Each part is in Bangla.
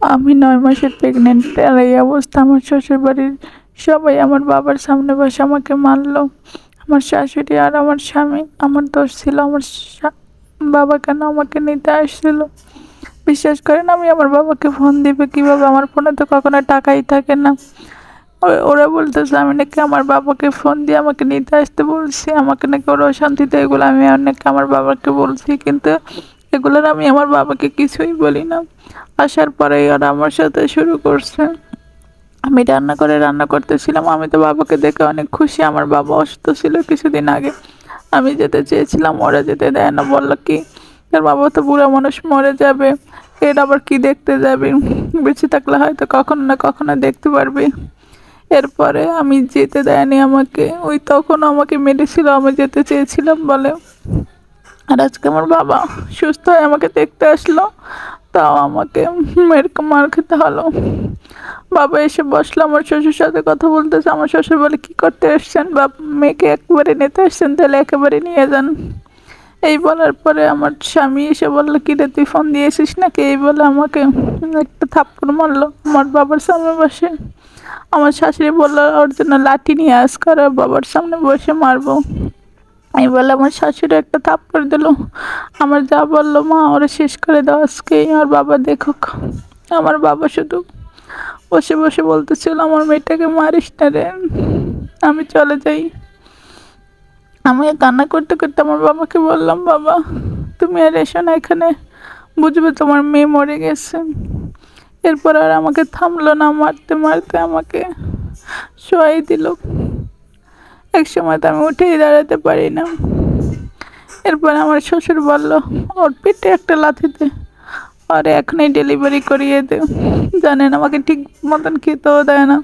আমি নয় মাসের প্রেগনেন্ট আর এই অবস্থা আমার শ্বশুর বাড়ির সবাই আমার বাবার সামনে বসে আমাকে মারলো। আমার শাশুড়ি আর আমার স্বামী, আমার দোষ ছিল, আমার বাবা কেন আমাকে নিতে আসছিল? বিশ্বাস করেন, আমি আমার বাবাকে ফোন দিবে কীভাবে? আমার ফোনে তো কখনো টাকাই থাকে না। ওরা বলতেছে, আমি নাকি আমার বাবাকে ফোন দিয়ে আমাকে নিতে আসতে বলছি, আমাকে নাকি ওরা অশান্তিতে এগুলো, আমি অনেক আমার বাবাকে বলছি, কিন্তু এগুলোর আমি আমার বাবাকে কিছুই বলি না। আসার পরেই ওরা আমার সাথে শুরু করছে। আমি রান্না করে রান্না করতেছিলাম। আমি তো বাবাকে দেখে অনেক খুশি। আমার বাবা অসুস্থ ছিল কিছুদিন আগে। আমি যেতে চেয়েছিলাম। ওরা যেতে দেয় না। বলল কি, তোর বাবা তো বুড়া মানুষ, মরে যাবে। এর আবার কি দেখতে যাবে? বেঁচে থাকলে হয়তো কখনো না কখনো দেখতে পারবে। এরপরে আমি যেতে দেয়নি আমাকে। ওই তখন আমাকে মেরেছিল। আমি যেতে চেয়েছিলাম বলে আর আজকে আমার বাবা সুস্থ হয়ে আমাকে দেখতে আসলো, তাও আমাকে এরকম মার খেতে হলো। বাবা এসে বসল, আমার শ্বশুর সাথে কথা বলতেছে, আমার শ্বশুর বলে, কী করতে এসছেন বাপ, মেয়েকে একবারে নিতে এসছেন তাহলে একেবারে নিয়ে যান। এই বলার পরে আমার স্বামী এসে বলল, কি রে, তুই ফোন দিয়েছিস নাকি? এই বলে আমাকে একটা থাপ্পড় মারলো, আমার বাবার সামনে বসে। আমার শাশুড়ি বলল, ওর জন্য লাঠি নিয়ে আস, করে, বাবার সামনে বসে মারবো। আমি বলে আমার শাশুড়ি একটা থাপ্পড় দিল। আমার যা বলল মা, ওরা শেষ করে দাও আজকে আমার বাবা দেখুক, আমার বাবা শুধু বসে বসে বলতেছিল, আমার মেয়েটাকে মারিস না রে। আমি চলে যাই। আমি কান্না করতে করতে আমার বাবাকে বললাম, বাবা, তুমি আর এসো না এখানে। বুঝবে তোমার মেয়ে মরে গেছে। এরপর আর আমাকে থামলো না, মারতে মারতে আমাকে শোয়াই দিল। এক সময় তো আমি উঠেই দাঁড়াতে পারি না। এরপর আমার শ্বশুর বলল, ওর পেটে একটা লাথিতে। আর এখনই ডেলিভারি করিয়ে দে। জানেন, আমাকে ঠিক মতন খেতেও দেয় না।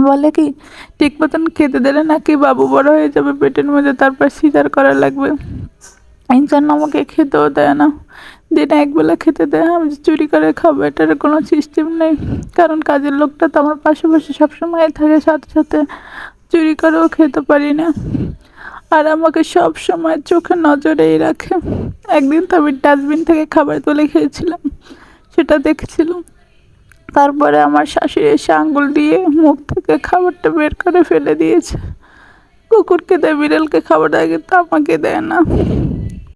বলে কি, ঠিক মতন খেতে দিলে নাকি বাবু বড় হয়ে যাবে পেটের মধ্যে, তারপর সিজার করা লাগবে। এই জন্য আমাকে খেতেও দেয় না। দিনে একবেলা খেতে দেয়, আমি চুরি করে খাব, এটার কোনো সিস্টেম নেই। কারণ কাজের লোকটা তো আমার পাশে পাশে সবসময় থাকে সাথে সাথে। চুরি করেও খেতে পারি না। আর আমাকে সব সময় চোখে নজরেই রাখে। একদিন তো আমি ডাস্টবিন থেকে খাবার তুলে খেয়েছিলাম, সেটা দেখেছিলাম। তারপরে আমার শাশুড়ি এসে আঙ্গুল দিয়ে মুখ থেকে খাবারটা বের করে ফেলে দিয়েছে। কুকুরকে দেয়, বিড়ালকে খাবার দেয়, কিন্তু আমাকে দেয় না।